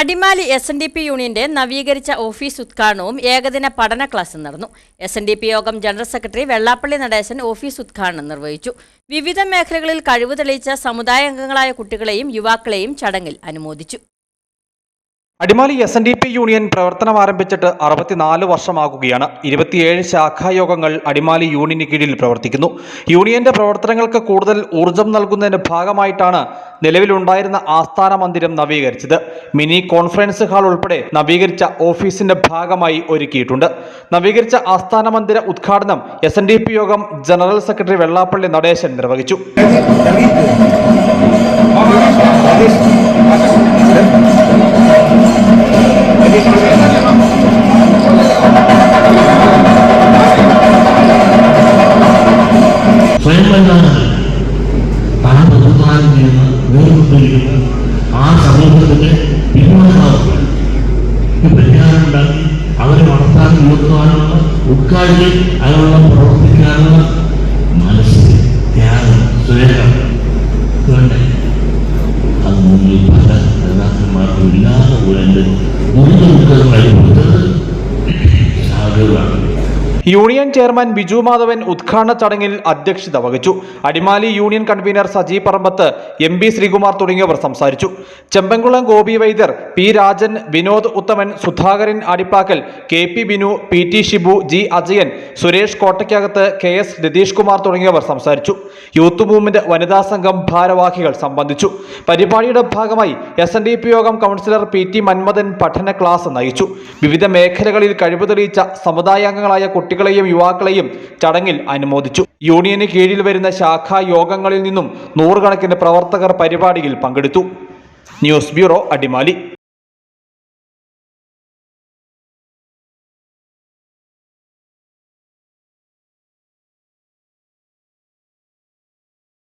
Adimali S N D P യൂണിയന്റെ നവീകരിച്ച office ഉദ്ഘാടനവും ഏകദിന പഠന ക്ലാസ് നടന്നു. S N D P Yogam general secretary Vellappally Natesan office ഉദ്ഘാടനം നിർവഹിച്ചു. വിവിധ മേഖലകളിൽ കഴിവ് തെളിയിച്ച സമുദായ അംഗങ്ങളായ കുട്ടികളെയും യുവാക്കളെയും ചടങ്ങിൽ അനുമോദിച്ചു. Adimali S N D P union പ്രവർത്തനം ആരംഭിച്ചിട്ട് അറുപത്തിനാല് വർഷമാകുകയാണ്. ഇരുപത്തിയേഴ് ശാഖായോഗങ്ങൾ അടിമാലി യൂണിയന് കീഴിൽ പ്രവർത്തിക്കുന്നു. യൂണിയന്റെ പ്രവർത്തനങ്ങൾക്ക് കൂടുതൽ ഊർജം നൽകുന്നതിന്റെ ഭാഗമായിട്ടാണ് നിലവിലുണ്ടായിരുന്ന ആസ്ഥാന മന്ദിരം നവീകരിച്ചത്. മിനി കോൺഫറൻസ് ഹാൾ ഉൾപ്പെടെ നവീകരിച്ച ഓഫീസിന്റെ ഭാഗമായി ഒരുക്കിയിട്ടുണ്ട്. നവീകരിച്ച ആസ്ഥാന മന്ദിര ഉദ്ഘാടനം എസ് യോഗം ജനറൽ സെക്രട്ടറി വെള്ളാപ്പള്ളി നടേശൻ നിർവഹിച്ചു. സ്വയം വരുമാനമല്ല താൻ ബഹുമാനം ചെയ്യുന്ന വേർപെട്ടിരിക്കുന്ന ആ സമൂഹത്തിന്റെ പിന്മാറാവുക പരിഹാരമുണ്ടാക്കി അവരെ വളർത്താൻ ഉയർത്തുവാനുള്ള ഉൾക്കാഴ്ച അതിനുള്ള പ്രവർത്തിക്കാനുള്ള മനസ്സ് ത്യാഗം സ്നേഹം വേണ്ടേ? അത് മുന്നിൽ പല നേതാക്കന്മാർക്കും ഇല്ലാതെ പോലെ മുൻതൂക്കങ്ങളായി യൂണിയൻ ചെയർമാൻ ബിജു മാധവൻ ഉദ്ഘാടന ചടങ്ങിൽ അധ്യക്ഷത വഹിച്ചു. Adimali union convenor Saji Parambath M B Sreekumar തുടങ്ങിയവർ സംസാരിച്ചു. Chembankulam Gopi Vaidyar P Rajan Vinod Uthaman Sudhakaran Adippakkal K P Binu P T Shibu G Ajayan Suresh Kottaykkakath K S Ratheesh Kumar തുടങ്ങിയവർ സംസാരിച്ചു. Youth movement വനിതാ സംഘം ഭാരവാഹികൾ സംബന്ധിച്ചു. പരിപാടിയുടെ ഭാഗമായി S N D P Yogam councillor P T Manmathan പഠന class നയിച്ചു. വിവിധ മേഖലകളിൽ കഴിവ് തെളിയിച്ച സമുദായാംഗങ്ങളായ കുട്ടികളെയും യുവാക്കളെയും ചടങ്ങിൽ അനുമോദിച്ചു. യൂണിയന് കീഴിൽ വരുന്ന ശാഖാ യോഗങ്ങളിൽ നിന്നും നൂറുകണക്കിന് പ്രവർത്തകർ പരിപാടിയിൽ പങ്കെടുത്തു. News bureau Adimali.